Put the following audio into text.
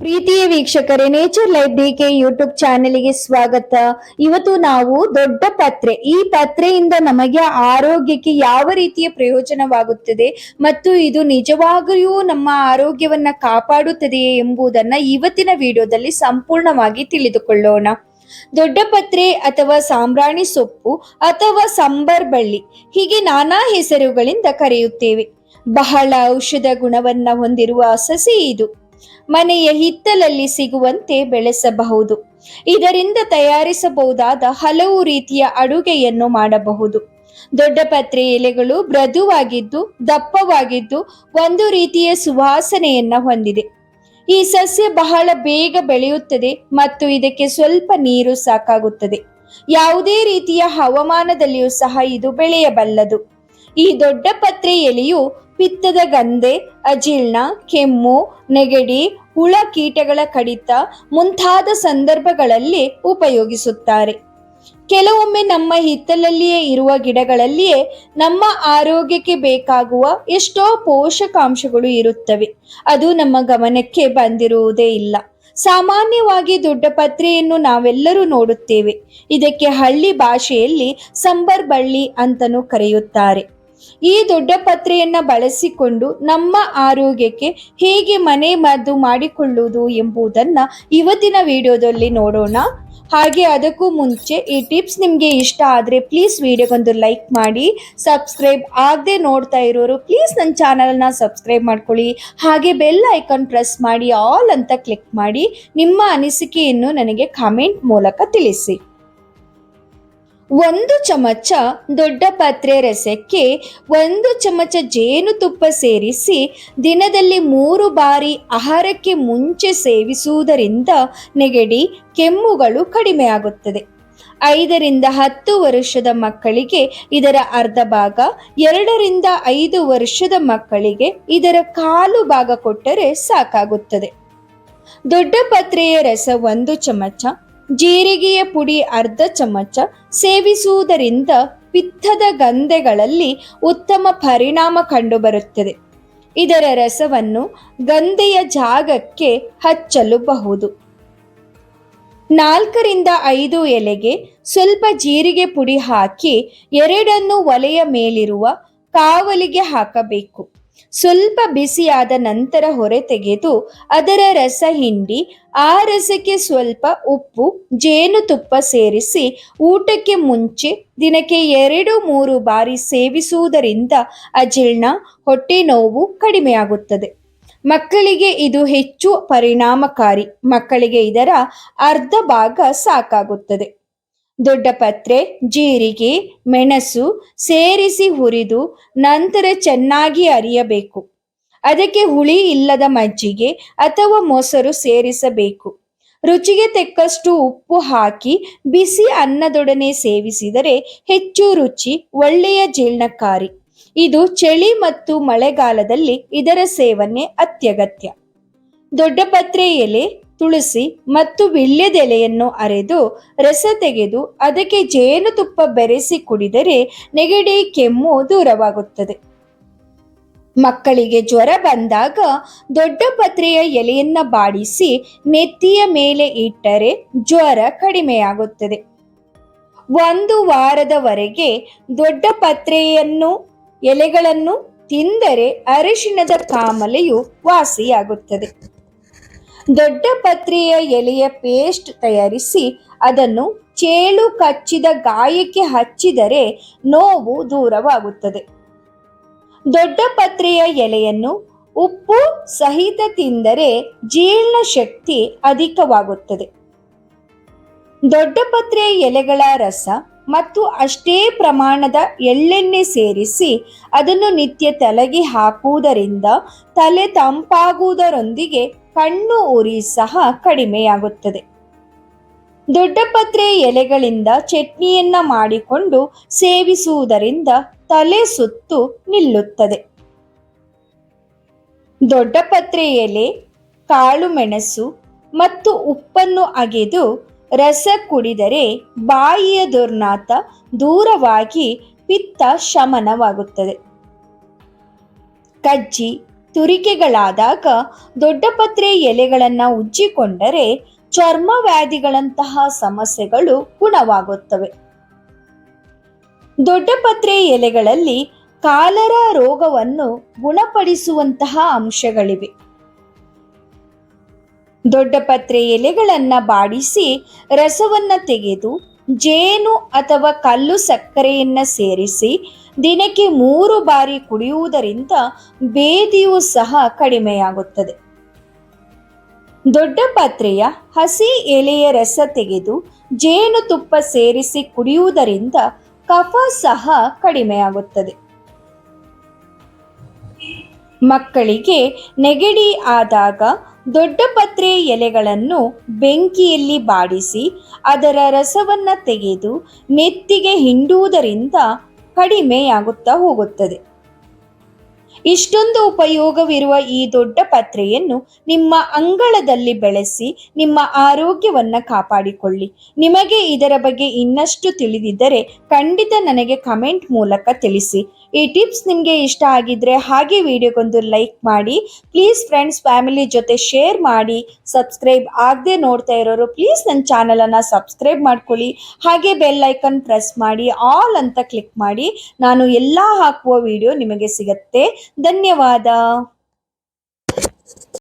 ಪ್ರೀತಿಯ ವೀಕ್ಷಕರೇ nature life D K YouTube ಚಾನೆಲ್ಗೆ ಸ್ವಾಗತ. ಇವತ್ತು ನಾವು ದೊಡ್ಡ ಪತ್ರೆ, ಈ ಪತ್ರೆಯಿಂದ ನಮಗೆ ಆರೋಗ್ಯಕ್ಕೆ ಯಾವ ರೀತಿಯ ಪ್ರಯೋಜನವಾಗುತ್ತದೆ ಮತ್ತು ಇದು ನಿಜವಾಗಿಯೂ ನಮ್ಮ ಆರೋಗ್ಯವನ್ನ ಕಾಪಾಡುತ್ತದೆಯೇ ಎಂಬುದನ್ನ ಇವತ್ತಿನ ವಿಡಿಯೋದಲ್ಲಿ ಸಂಪೂರ್ಣವಾಗಿ ತಿಳಿದುಕೊಳ್ಳೋಣ. ದೊಡ್ಡ ಪತ್ರೆ ಅಥವಾ ಸಾಂಬ್ರಾಣಿ ಸೊಪ್ಪು ಅಥವಾ ಸಂಬರ್ ಬಳ್ಳಿ, ಹೀಗೆ ನಾನಾ ಹೆಸರುಗಳಿಂದ ಕರೆಯುತ್ತೇವೆ. ಬಹಳ ಔಷಧ ಗುಣವನ್ನ ಹೊಂದಿರುವ ಸಸಿ ಇದು. ಮನೆಯ ಹಿತ್ತಲಲ್ಲಿ ಸಿಗುವಂತೆ ಬೆಳೆಸಬಹುದು. ಇದರಿಂದ ತಯಾರಿಸಬಹುದಾದ ಹಲವು ರೀತಿಯ ಅಡುಗೆಯನ್ನು ಮಾಡಬಹುದು. ದೊಡ್ಡ ಪತ್ರೆ ಎಲೆಗಳು ಮೃದುವಾಗಿದ್ದು, ದಪ್ಪವಾಗಿದ್ದು ಒಂದು ರೀತಿಯ ಸುವಾಸನೆಯನ್ನ ಹೊಂದಿದೆ. ಈ ಸಸ್ಯ ಬಹಳ ಬೇಗ ಬೆಳೆಯುತ್ತದೆ ಮತ್ತು ಇದಕ್ಕೆ ಸ್ವಲ್ಪ ನೀರು ಸಾಕಾಗುತ್ತದೆ. ಯಾವುದೇ ರೀತಿಯ ಹವಾಮಾನದಲ್ಲಿಯೂ ಸಹ ಇದು ಬೆಳೆಯಬಲ್ಲದು. ಈ ದೊಡ್ಡ ಪತ್ರೆ ಎಲೆಯು ಪಿತ್ತದ ಗಂದೆ ಅಜೀರ್ಣ, ಕೆಮ್ಮು, ನೆಗಡಿ, ಹುಳ ಕೀಟಗಳ ಕಡಿತ ಮುಂತಾದ ಸಂದರ್ಭಗಳಲ್ಲಿ ಉಪಯೋಗಿಸುತ್ತಾರೆ. ಕೆಲವೊಮ್ಮೆ ನಮ್ಮ ಹಿತ್ತಲಲ್ಲಿಯೇ ಇರುವ ಗಿಡಗಳಲ್ಲಿಯೇ ನಮ್ಮ ಆರೋಗ್ಯಕ್ಕೆ ಬೇಕಾಗುವ ಎಷ್ಟೋ ಪೋಷಕಾಂಶಗಳು ಇರುತ್ತವೆ. ಅದು ನಮ್ಮ ಗಮನಕ್ಕೆ ಬಂದಿರುವುದೇ ಇಲ್ಲ. ಸಾಮಾನ್ಯವಾಗಿ ದೊಡ್ಡ ಪತ್ರೆಯನ್ನು ನಾವೆಲ್ಲರೂ ನೋಡುತ್ತೇವೆ. ಇದಕ್ಕೆ ಹಳ್ಳಿ ಭಾಷೆಯಲ್ಲಿ ಸಂಬರ್ ಬಳ್ಳಿ ಅಂತಲೂ ಕರೆಯುತ್ತಾರೆ. ಈ ದೊಡ್ಡ ಪತ್ರೆಯನ್ನ ಬಳಸಿಕೊಂಡು ನಮ್ಮ ಆರೋಗ್ಯಕ್ಕೆ ಹೇಗೆ ಮನೆ ಮದ್ದು ಮಾಡಿಕೊಳ್ಳುವುದು ಎಂಬುದನ್ನ ಇವತ್ತಿನ ವಿಡಿಯೋದಲ್ಲಿ ನೋಡೋಣ. ಹಾಗೆ ಅದಕ್ಕೂ ಮುಂಚೆ ಈ ಟಿಪ್ಸ್ ನಿಮಗೆ ಇಷ್ಟ ಆದರೆ ಪ್ಲೀಸ್ ವಿಡಿಯೋಗೊಂದು ಲೈಕ್ ಮಾಡಿ, ಸಬ್ಸ್ಕ್ರೈಬ್ ಆಗದೆ ನೋಡ್ತಾ ಇರೋರು ಪ್ಲೀಸ್ ನನ್ನ ಚಾನಲ್ನ ಸಬ್ಸ್ಕ್ರೈಬ್ ಮಾಡ್ಕೊಳ್ಳಿ. ಹಾಗೆ ಬೆಲ್ ಐಕಾನ್ ಪ್ರೆಸ್ ಮಾಡಿ, ಆಲ್ ಅಂತ ಕ್ಲಿಕ್ ಮಾಡಿ ನಿಮ್ಮ ಅನಿಸಿಕೆಯನ್ನು ನನಗೆ ಕಮೆಂಟ್ ಮೂಲಕ ತಿಳಿಸಿ. ಒಂದು ಚಮಚ ದೊಡ್ಡ ಪಾತ್ರೆ ರಸಕ್ಕೆ ಒಂದು ಚಮಚ ಜೇನುತುಪ್ಪ ಸೇರಿಸಿ ದಿನದಲ್ಲಿ ಮೂರು ಬಾರಿ ಆಹಾರಕ್ಕೆ ಮುಂಚೆ ಸೇವಿಸುವುದರಿಂದ ನೆಗಡಿ, ಕೆಮ್ಮುಗಳು ಕಡಿಮೆಯಾಗುತ್ತದೆ. ಐದರಿಂದ ಹತ್ತು ವರ್ಷದ ಮಕ್ಕಳಿಗೆ ಇದರ ಅರ್ಧ ಭಾಗ, ಎರಡರಿಂದ ಐದು ವರ್ಷದ ಮಕ್ಕಳಿಗೆ ಇದರ ಕಾಲು ಭಾಗ ಕೊಟ್ಟರೆ ಸಾಕಾಗುತ್ತದೆ. ದೊಡ್ಡ ಪತ್ರೆಯ ರಸ ಒಂದು ಚಮಚ ಜೀರಿಗೆಯ ಪುಡಿ ಅರ್ಧ ಚಮಚ ಸೇವಿಸುವುದರಿಂದ ಪಿತ್ತದ ಗಂಧೆಗಳಲ್ಲಿ ಉತ್ತಮ ಪರಿಣಾಮ ಕಂಡುಬರುತ್ತದೆ. ಇದರ ರಸವನ್ನು ಗಂಧೆಯ ಜಾಗಕ್ಕೆ ಹಚ್ಚಲುಬಹುದು. ನಾಲ್ಕರಿಂದ ಐದು ಎಲೆಗೆ ಸ್ವಲ್ಪ ಜೀರಿಗೆ ಪುಡಿ ಹಾಕಿ ಎರಡನ್ನು ಒಲೆಯ ಮೇಲಿರುವ ಕಾವಲಿಗೆ ಹಾಕಬೇಕು. ಸ್ವಲ್ಪ ಬಿಸಿಯಾದ ನಂತರ ಹೊರೆ ತೆಗೆದು ಅದರ ರಸ ಹಿಂಡಿ, ಆ ರಸಕ್ಕೆ ಸ್ವಲ್ಪ ಉಪ್ಪು ಜೇನುತುಪ್ಪ ಸೇರಿಸಿ ಊಟಕ್ಕೆ ಮುಂಚೆ ದಿನಕ್ಕೆ ಎರಡು ಮೂರು ಬಾರಿ ಸೇವಿಸುವುದರಿಂದ ಅಜೀರ್ಣ, ಹೊಟ್ಟೆ ನೋವು ಕಡಿಮೆಯಾಗುತ್ತದೆ. ಮಕ್ಕಳಿಗೆ ಇದು ಹೆಚ್ಚು ಪರಿಣಾಮಕಾರಿ. ಮಕ್ಕಳಿಗೆ ಇದರ ಅರ್ಧ ಭಾಗ ಸಾಕಾಗುತ್ತದೆ. ದೊಡ್ಡ ಪತ್ರೆ ಜೀರಿಗೆ, ಮೆಣಸು ಸೇರಿಸಿ ಹುರಿದು ನಂತರ ಚೆನ್ನಾಗಿ ಅರಿಯಬೇಕು. ಅದಕ್ಕೆ ಹುಳಿ ಇಲ್ಲದ ಮಜ್ಜಿಗೆ ಅಥವಾ ಮೊಸರು ಸೇರಿಸಬೇಕು. ರುಚಿಗೆ ತಕ್ಕಷ್ಟು ಉಪ್ಪು ಹಾಕಿ ಬಿಸಿ ಅನ್ನದೊಡನೆ ಸೇವಿಸಿದರೆ ಹೆಚ್ಚು ರುಚಿ, ಒಳ್ಳೆಯ ಜೀರ್ಣಕಾರಿ. ಇದು ಚಳಿ ಮತ್ತು ಮಳೆಗಾಲದಲ್ಲಿ ಇದರ ಸೇವನೆ ಅತ್ಯಗತ್ಯ. ದೊಡ್ಡಪತ್ರೆ ಎಲೆ ತುಳಸಿ ಮತ್ತು ವಿಳ್ಯದೆಲೆಯನ್ನು ಅರೆದು ರಸ ತೆಗೆದು ಅದಕ್ಕೆ ಜೇನುತುಪ್ಪ ಬೆರೆಸಿ ಕುಡಿದರೆ ನೆಗಡಿ, ಕೆಮ್ಮು ದೂರವಾಗುತ್ತದೆ. ಮಕ್ಕಳಿಗೆ ಜ್ವರ ಬಂದಾಗ ದೊಡ್ಡ ಪತ್ರೆಯ ಎಲೆಯನ್ನ ಬಾಡಿಸಿ ನೆತ್ತಿಯ ಮೇಲೆ ಇಟ್ಟರೆ ಜ್ವರ ಕಡಿಮೆಯಾಗುತ್ತದೆ. ಒಂದು ವಾರದವರೆಗೆ ದೊಡ್ಡ ಪತ್ರೆಯನ್ನು, ಎಲೆಗಳನ್ನು ತಿಂದರೆ ಅರಿಶಿಣದ ಕಾಮಲೆಯು ವಾಸಿಯಾಗುತ್ತದೆ. ದೊಡ್ಡ ಪತ್ರೆಯ ಎಲೆಯ ಪೇಸ್ಟ್ ತಯಾರಿಸಿ ಅದನ್ನು ಚೇಳು ಕಚ್ಚಿದ ಗಾಯಕ್ಕೆ ಹಚ್ಚಿದರೆ ನೋವು ದೂರವಾಗುತ್ತದೆ. ದೊಡ್ಡ ಪತ್ರೆಯ ಎಲೆಯನ್ನು ಉಪ್ಪು ಸಹಿತ ತಿಂದರೆ ಜೀರ್ಣ ಶಕ್ತಿ ಅಧಿಕವಾಗುತ್ತದೆ. ದೊಡ್ಡ ಪತ್ರೆಯ ಎಲೆಗಳ ರಸ ಮತ್ತು ಅಷ್ಟೇ ಪ್ರಮಾಣದ ಎಳ್ಳೆಣ್ಣೆ ಸೇರಿಸಿ ಅದನ್ನು ನಿತ್ಯ ತಲೆಗೆ ಹಾಕುವುದರಿಂದ ತಲೆ ತಂಪಾಗುವುದರೊಂದಿಗೆ ಕಣ್ಣು ಉರಿ ಸಹ ಕಡಿಮೆಯಾಗುತ್ತದೆ. ದೊಡ್ಡಪತ್ರೆ ಎಲೆಗಳಿಂದ ಚಟ್ನಿಯನ್ನ ಮಾಡಿಕೊಂಡು ಸೇವಿಸುವುದರಿಂದ ತಲೆ ಸುತ್ತು ನಿಲ್ಲುತ್ತದೆ. ದೊಡ್ಡಪತ್ರೆ ಎಲೆ, ಕಾಳು ಮೆಣಸು ಮತ್ತು ಉಪ್ಪನ್ನು ಅಗೆದು ರಸ ಕುಡಿದರೆ ಬಾಯಿಯ ದುರ್ನಾತ ದೂರವಾಗಿ ಪಿತ್ತ ಶಮನವಾಗುತ್ತದೆ. ಕಜ್ಜಿ ತುರಿಕೆಗಳಾದಾಗ ದೊಡ್ಡಪತ್ರೆ ಎಲೆಗಳನ್ನು ಉಜ್ಜಿಕೊಂಡರೆ ಚರ್ಮ ವ್ಯಾಧಿಗಳಂತಹ ಸಮಸ್ಯೆಗಳು ಗುಣವಾಗುತ್ತವೆ. ದೊಡ್ಡಪತ್ರೆ ಎಲೆಗಳಲ್ಲಿ ಕಾಲರ ರೋಗವನ್ನು ಗುಣಪಡಿಸುವಂತಹ ಅಂಶಗಳಿವೆ. ದೊಡ್ಡಪತ್ರೆ ಎಲೆಗಳನ್ನು ಬಾಡಿಸಿ ರಸವನ್ನ ತೆಗೆದು ಜೇನು ಅಥವಾ ಕಲ್ಲು ಸಕ್ಕರೆಯನ್ನ ಸೇರಿಸಿ ದಿನಕ್ಕೆ ಮೂರು ಬಾರಿ ಕುಡಿಯುವುದರಿಂದ ಬೇದಿಯೂ ಸಹ ಕಡಿಮೆಯಾಗುತ್ತದೆ. ದೊಡ್ಡ ಪಾತ್ರೆಯ ಹಸಿ ಎಲೆಯ ರಸ ತೆಗೆದು ಜೇನುತುಪ್ಪ ಸೇರಿಸಿ ಕುಡಿಯುವುದರಿಂದ ಕಫ ಸಹ ಕಡಿಮೆಯಾಗುತ್ತದೆ. ಮಕ್ಕಳಿಗೆ ನೆಗಡಿ ಆದಾಗ ದೊಡ್ಡಪತ್ರೆ ಎಲೆಗಳನ್ನು ಬೆಂಕಿಯಲ್ಲಿ ಬಾಡಿಸಿ ಅದರ ರಸವನ್ನ ತೆಗೆದು ನೆತ್ತಿಗೆ ಹಿಂಡುವುದರಿಂದ ಕಡಿಮೆಯಾಗುತ್ತಾ ಹೋಗುತ್ತದೆ. ಇಷ್ಟೊಂದು ಉಪಯೋಗವಿರುವ ಈ ದೊಡ್ಡ ಪತ್ರೆಯನ್ನು ನಿಮ್ಮ ಅಂಗಳದಲ್ಲಿ ಬೆಳೆಸಿ ನಿಮ್ಮ ಆರೋಗ್ಯವನ್ನು ಕಾಪಾಡಿಕೊಳ್ಳಿ. ನಿಮಗೆ ಇದರ ಬಗ್ಗೆ ಇನ್ನಷ್ಟು ತಿಳಿದಿದ್ದರೆ ಖಂಡಿತ ನನಗೆ ಕಮೆಂಟ್ ಮೂಲಕ ತಿಳಿಸಿ. ಈ ಟಿಪ್ಸ್ ನಿಮಗೆ ಇಷ್ಟ ಆಗಿದ್ರೆ ಹಾಗೆ ವಿಡಿಯೋಗೊಂದು ಲೈಕ್ ಮಾಡಿ, ಪ್ಲೀಸ್ ಫ್ರೆಂಡ್ಸ್ ಫ್ಯಾಮಿಲಿ ಜೊತೆ ಶೇರ್ ಮಾಡಿ, ಸಬ್ಸ್ಕ್ರೈಬ್ ಆಗದೆ ನೋಡ್ತಾ ಇರೋರು ಪ್ಲೀಸ್ ನನ್ನ ಚಾನಲನ್ನು ಸಬ್ಸ್ಕ್ರೈಬ್ ಮಾಡ್ಕೊಳ್ಳಿ. ಹಾಗೆ ಬೆಲ್ ಐಕನ್ ಪ್ರೆಸ್ ಮಾಡಿ, ಆಲ್ ಅಂತ ಕ್ಲಿಕ್ ಮಾಡಿ, ನಾನು ಎಲ್ಲ ಹಾಕುವ ವಿಡಿಯೋ ನಿಮಗೆ ಸಿಗತ್ತೆ. ಧನ್ಯವಾದ